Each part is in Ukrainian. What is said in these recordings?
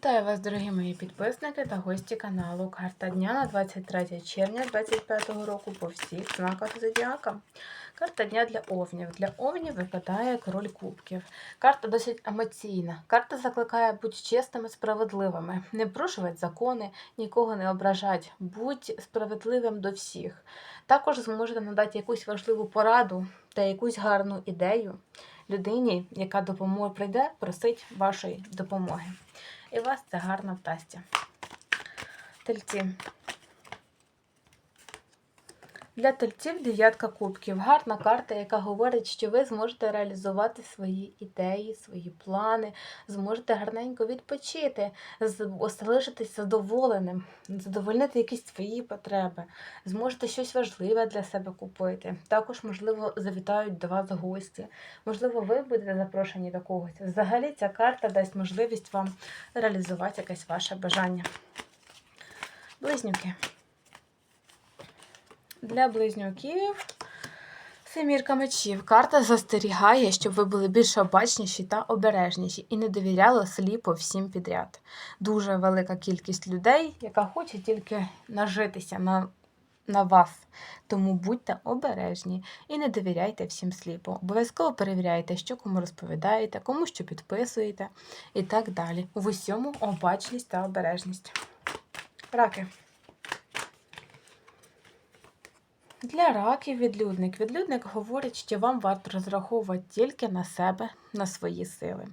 Вітаю вас, дорогі мої підписники та гості каналу. Карта дня на 23 червня 2025 року по всіх знаках Зодіака. Карта дня для овнів. Для овнів випадає король кубків. Карта досить емоційна. Карта закликає бути чесними, справедливими, не порушувати закони, нікого не ображати, будь справедливим до всіх. Також зможете надати якусь важливу пораду та якусь гарну ідею людині, яка допоможе прийде, просить вашої допомоги. І вас це гарно вдасться. Тельці. Для тельців дев'ятка кубків. Гарна карта, яка говорить, що ви зможете реалізувати свої ідеї, свої плани, зможете гарненько відпочити, залишитись задоволеним, задовольнити якісь свої потреби, зможете щось важливе для себе купити. Також, можливо, завітають до вас гості. Можливо, ви будете запрошені до когось. Взагалі, ця карта дасть можливість вам реалізувати якесь ваше бажання. Близнюки. Для близнюків семірка мечів. Карта застерігає, щоб ви були більш обачніші та обережніші і не довіряли сліпо всім підряд. Дуже велика кількість людей, яка хоче тільки нажитися на, на вас. Тому будьте обережні і не довіряйте всім сліпо. Обов'язково перевіряйте, що кому розповідаєте, кому що підписуєте і так далі. В усьому обачність та обережність. Раки. Для раків відлюдник. Відлюдник говорить, що вам варто розраховувати тільки на себе, на свої сили.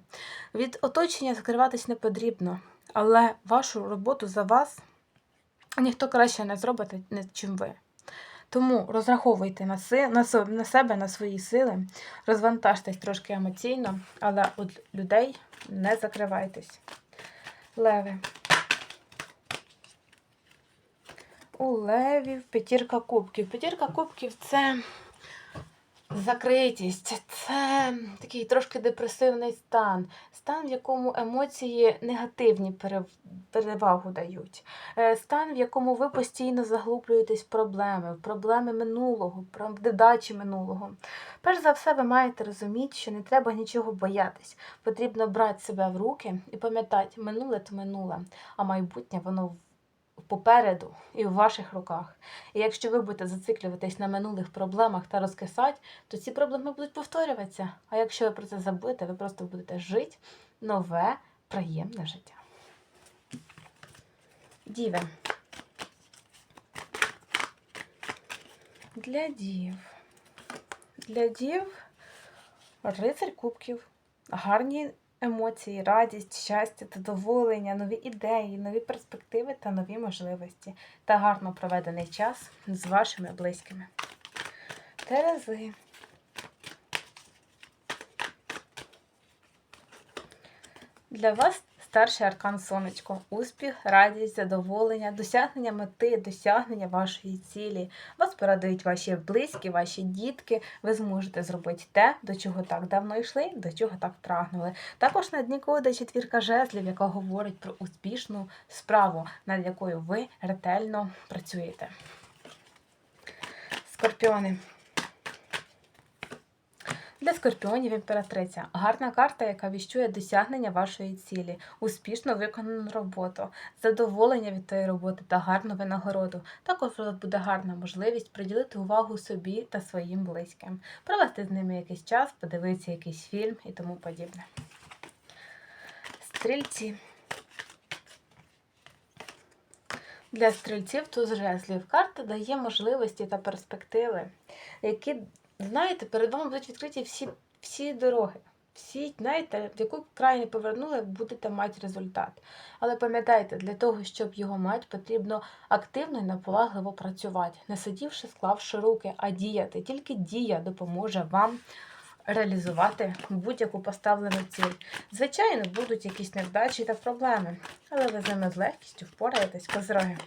Від оточення закриватись не потрібно, але вашу роботу за вас ніхто краще не зробить, чим ви. Тому розраховуйте на, си, на, на себе, на свої сили, розвантажтесь трошки емоційно, але від людей не закривайтесь. Леви. У левів п'ятірка кубків. П'ятірка кубків це закритість, це такий трошки депресивний стан, стан, в якому емоції негативні перев- перевагу дають, Е, стан, в якому ви постійно заглублюєтесь в проблеми, в проблеми минулого, про недачі минулого. Перш за все, ви маєте розуміти, що не треба нічого боятись. Потрібно брати себе в руки і пам'ятати, минуле то минуле, а майбутнє воно попереду і в ваших руках. І якщо ви будете зациклюватись на минулих проблемах та розкисати, то ці проблеми будуть повторюватися. А якщо ви про це забудете, ви просто будете жити нове, приємне життя. Діви. Для дів. Для дів рицарь кубків. Гарні емоції, радість, щастя, задоволення, нові ідеї, нові перспективи та нові можливості та гарно проведений час з вашими близькими. Терези. Для вас старший аркан сонечко. Успіх, радість, задоволення, досягнення мети, досягнення вашої цілі. Вас порадують ваші близькі, ваші дітки. Ви зможете зробити те, до чого так давно йшли, до чого так прагнули. Також на дні кода четвірка жезлів, яка говорить про успішну справу, над якою ви ретельно працюєте. Скорпіони. Для скорпіонів імператриця гарна карта, яка віщує досягнення вашої цілі, успішно виконану роботу, задоволення від тої роботи та гарну винагороду. Також буде гарна можливість приділити увагу собі та своїм близьким, провести з ними якийсь час, подивитися якийсь фільм і тому подібне. Стрільці. Для стрільців туз жезлів карта дає можливості та перспективи, які, знаєте, перед вами будуть відкриті всі, всі дороги. Всі, знаєте, в яку край повернули, будете мати результат. Але пам'ятайте, для того, щоб його мати, потрібно активно і наполегливо працювати, не сидівши, склавши руки, а діяти. Тільки дія допоможе вам реалізувати будь-яку поставлену ціль. Звичайно, будуть якісь невдачі та проблеми, але ви з ними з легкістю впораєтесь козироги.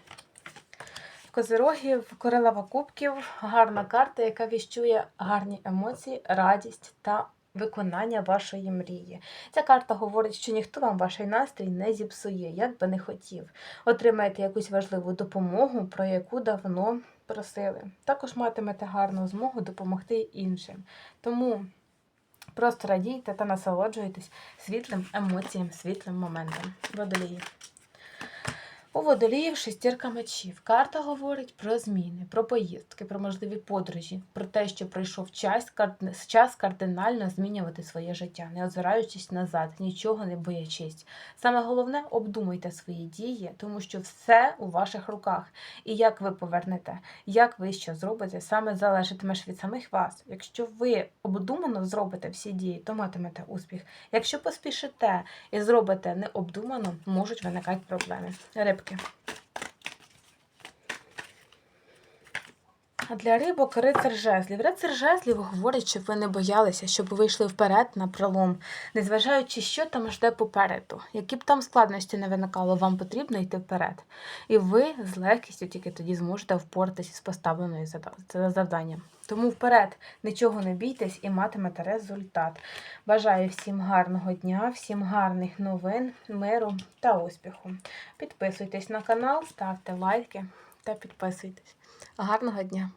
Козирогів королева кубків гарна карта, яка віщує гарні емоції, радість та виконання вашої мрії. Ця карта говорить, що ніхто вам ваш настрій не зіпсує, як би не хотів. Отримаєте якусь важливу допомогу, про яку давно просили. Також матимете гарну змогу допомогти іншим. Тому Просто радійте та насолоджуйтесь світлим емоціям, світлим моментом. Водолії. У водоліїв шестірка мечів. Карта говорить про зміни, про поїздки, про можливі подорожі, про те, що прийшов час, час кардинально змінювати своє життя, не озираючись назад, нічого не боячись. Саме головне обдумуйте свої дії, тому що все у ваших руках. І як ви повернете, як ви що зробите, саме залежатиме від самих вас. Якщо ви обдумано зробите всі дії, то матимете успіх. Якщо поспішите і зробите необдумано, можуть виникати проблеми. Рибки. А для рибок рицар жезлів. Рицар жезлів говорить, щоб ви не боялися, щоб ви йшли вперед на пролом, незважаючи, що там жде попереду. Які б там складності не виникало, вам потрібно йти вперед. І ви з легкістю тільки тоді зможете впоратися з поставленою завданням. Тому вперед, нічого не бійтесь і матимете результат. Бажаю всім гарного дня, всім гарних новин, миру та успіху. Підписуйтесь на канал, ставте лайки та підписуйтесь. Гарного дня!